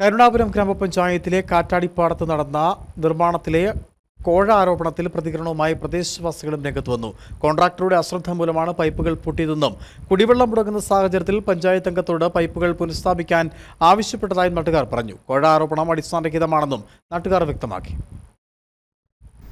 കരുണാപുരം ഗ്രാമപഞ്ചായത്തിലെ കാറ്റാടിപ്പാടത്ത് നടന്ന നിർമ്മാണത്തിലെ കോഴ ആരോപണത്തിൽ പ്രതികരണവുമായി പ്രദേശവാസികളും രംഗത്ത് വന്നു. കോൺട്രാക്ടറുടെ അശ്രദ്ധ മൂലമാണ് പൈപ്പുകൾ പൊട്ടിയതെന്നും കുടിവെള്ളം മുടങ്ങുന്ന സാഹചര്യത്തിൽ പഞ്ചായത്ത് അംഗത്തോട് പൈപ്പുകൾ പുനഃസ്ഥാപിക്കാൻ ആവശ്യപ്പെട്ടതായും നാട്ടുകാർ പറഞ്ഞു. കോഴ ആരോപണം അടിസ്ഥാനരഹിതമാണെന്നും നാട്ടുകാർ വ്യക്തമാക്കി.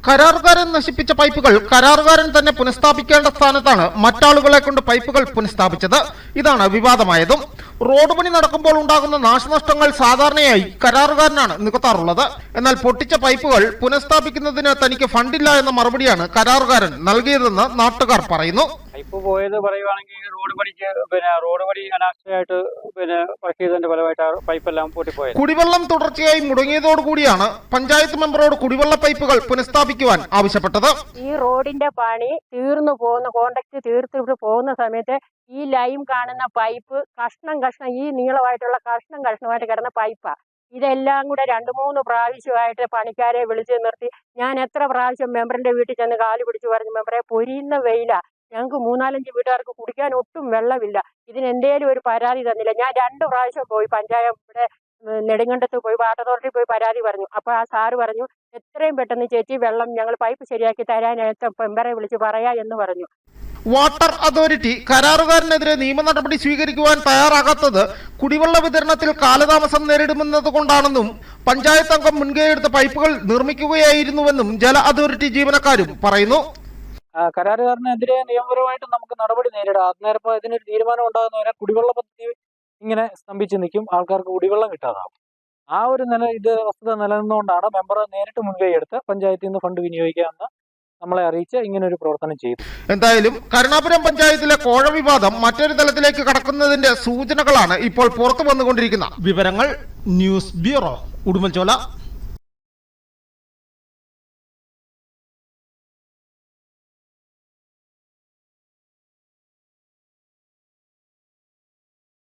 കരാറുകാരൻ നശിപ്പിച്ച പൈപ്പുകൾ കരാറുകാരൻ തന്നെ പുനഃസ്ഥാപിക്കേണ്ട സ്ഥാനത്താണ് മറ്റാളുകളെ കൊണ്ട് പൈപ്പുകൾ പുനഃസ്ഥാപിച്ചത്. ഇതാണ് വിവാദമായതും. റോഡ് പണി നടക്കുമ്പോൾ ഉണ്ടാകുന്ന നാശനഷ്ടങ്ങൾ സാധാരണയായി കരാറുകാരനാണ് നികത്താറുള്ളത്. എന്നാൽ പൊട്ടിച്ച പൈപ്പുകൾ പുനഃസ്ഥാപിക്കുന്നതിന് തനിക്ക് ഫണ്ടില്ല എന്ന മറുപടിയാണ് കരാറുകാരൻ നൽകിയതെന്ന് നാട്ടുകാർ പറയുന്നു. പൈപ്പ് പോയത് പറയുവാണെങ്കിൽ റോഡ് പണിക്ക് പിന്നെ റോഡ് പണി അനാവശ്യമായിട്ട് പിന്നെ വർക്ക് ചെയ്തതിന്റെ ഫലമായിട്ട് പൈപ്പെല്ലാം പൊട്ടിപ്പോയത്. കുടിവെള്ളം തുടർച്ചയായി മുടങ്ങിയതോടുകൂടിയാണ് പഞ്ചായത്ത് മെമ്പറോട് കുടിവെള്ള പൈപ്പുകൾ പുനഃസ്ഥാപിക്കുവാൻ ആവശ്യപ്പെട്ടത്. ഈ റോഡിന്റെ പണി തീർന്നു പോകുന്ന കോണ്ടാക്ട് തീർത്തിട്ട് പോകുന്ന സമയത്ത് ഈ ലൈം കാണുന്ന പൈപ്പ് കഷ്ണം കഷ്ണം ഈ നീളമായിട്ടുള്ള കഷ്ണം കഷ്ണമായിട്ട് കിടന്ന പൈപ്പാ. ഇതെല്ലാം കൂടെ രണ്ട് മൂന്ന് പ്രാവശ്യമായിട്ട് പണിക്കാരെ വിളിച്ച് നിർത്തി. ഞാൻ എത്ര പ്രാവശ്യം മെമ്പറിന്റെ വീട്ടിൽ ചെന്ന് കാൽ പിടിച്ച് പറഞ്ഞു മെമ്പറെ പൊരിയുന്ന വെയില. ഞങ്ങൾക്ക് മൂന്നാലഞ്ച് വീട്ടുകാർക്ക് കുടിക്കാൻ ഒട്ടും വെള്ളമില്ല. ഇതിന് എന്തേലും ഒരു പരാതി തന്നില്ല. ഞാൻ രണ്ട് പ്രാവശ്യം പോയി പഞ്ചായത്ത് ഇവിടെ നെടുങ്കണ്ടത്ത് പോയി വാട്ടർ അതോറിറ്റി പോയി പരാതി പറഞ്ഞു. അപ്പോൾ ആ സാറ് പറഞ്ഞു എത്രയും പെട്ടെന്ന് ചേച്ചി വെള്ളം ഞങ്ങൾ പൈപ്പ് ശരിയാക്കി തരാനായിട്ട് മെമ്പറെ വിളിച്ച് പറയാ എന്ന് പറഞ്ഞു. വാട്ടർ അതോറിറ്റി കരാറുകാരനെതിരെ നിയമ നടപടി സ്വീകരിക്കുവാൻ തയ്യാറാകാത്തത് കുടിവെള്ള വിതരണത്തിൽ കാലതാമസം നേരിടുമെന്നതുകൊണ്ടാണെന്നും പഞ്ചായത്ത് അംഗം മുൻകൈയെടുത്ത പൈപ്പുകൾ നിർമ്മിക്കുകയായിരുന്നുവെന്നും ജല അതോറിറ്റി ജീവനക്കാരും പറയുന്നു. കരാറുകാരനെതിരെ നിയമപരമായിട്ട് നമുക്ക് നടപടി നേരിടാം. അന്നേരം ഇപ്പൊ ഇതിനൊരു തീരുമാനം ഉണ്ടാകുന്നവരെ കുടിവെള്ള പദ്ധതി ഇങ്ങനെ സ്തംഭിച്ച് നിൽക്കും. ആൾക്കാർക്ക് കുടിവെള്ളം കിട്ടാതാവും. ആ ഒരു നില ഇത് വസ്തുത നിലനിന്നുകൊണ്ടാണ് മെമ്പർ നേരിട്ട് മുൻകൈ എടുത്ത് പഞ്ചായത്തിൽ നിന്ന് ഫണ്ട് വിനിയോഗിക്കാമെന്ന് നമ്മളെ അറിയിച്ച് ഇങ്ങനെ ഒരു പ്രവർത്തനം ചെയ്തു. എന്തായാലും കരുണാപുരം പഞ്ചായത്തിലെ കോഴ വിവാദം മറ്റൊരു തലത്തിലേക്ക് കടക്കുന്നതിന്റെ സൂചനകളാണ് ഇപ്പോൾ പുറത്തു വന്നുകൊണ്ടിരിക്കുന്ന വിവരങ്ങൾ ന്യൂസ് ബ്യൂറോ ഉടുമ്പൻചോല.